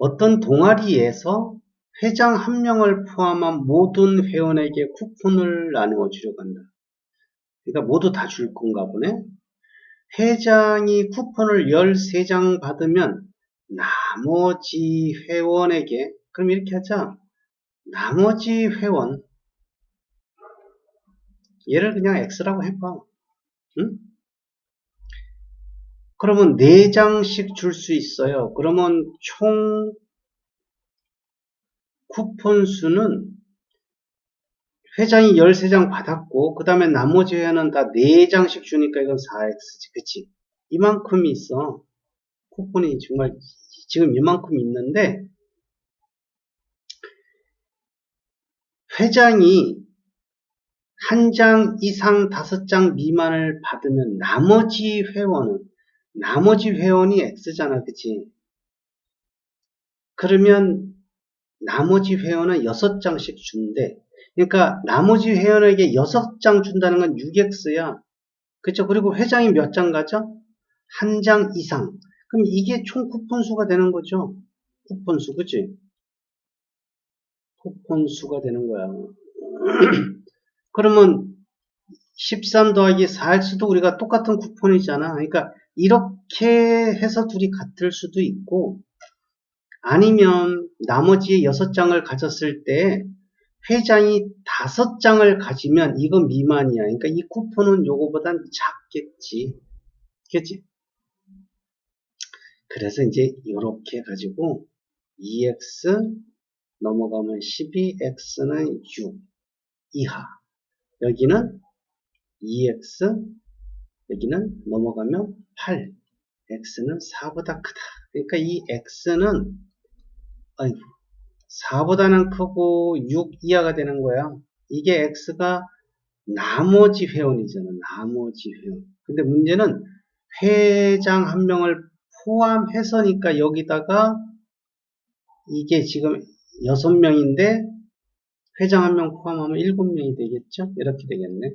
어떤 동아리에서 회장 한 명을 포함한 모든 회원에게 쿠폰을 나누어 주려고 한다. 그러니까 모두 다 줄 건가 보네. 회장이 쿠폰을 13장 받으면 나머지 회원에게 그럼 이렇게 하자. 나머지 회원 얘를 그냥 X라고 해봐. 응? 그러면 4장씩 줄 수 있어요. 그러면 총 쿠폰 수는 회장이 13장 받았고 그 다음에 나머지 회원은 다 4장씩 주니까 이건 4x지. 그치? 이만큼이 있어. 쿠폰이 정말 지금 이만큼 있는데 회장이 한 장 이상 다섯 장 미만을 받으면 나머지 회원은 나머지 회원이 X잖아 그치 그러면 나머지 회원은 6장씩 준대. 그러니까 나머지 회원에게 6장 준다는 건 6x야. 그쵸? 그리고 회장이 몇 장 가죠? 한 장 이상. 그럼 이게 총 쿠폰 수가 되는 거죠. 쿠폰 수, 그치? 쿠폰 수가 되는 거야. 그러면 13 더하기 4x도 우리가 똑같은 쿠폰이잖아. 그러니까 이렇게 해서 둘이 같을 수도 있고 아니면 나머지 6장을 가졌을 때 회장이 5장을 가지면 이건 미만이야. 그러니까 이 쿠폰은 요거보단 작겠지. 그치? 그래서 이제 이렇게 해가지고 2x 넘어가면 12x는 6 이하 여기는 2x 여기는 넘어가면 8 x는 4보다 크다. 그러니까 이 x는 아이고 4보다는 크고 6 이하가 되는 거야. 이게 x가 나머지 회원이잖아. 나머지 회원. 근데 문제는 회장 한 명을 포함해서니까 여기다가 이게 지금 6명인데 회장 한 명 포함하면 7명이 되겠죠? 이렇게 되겠네.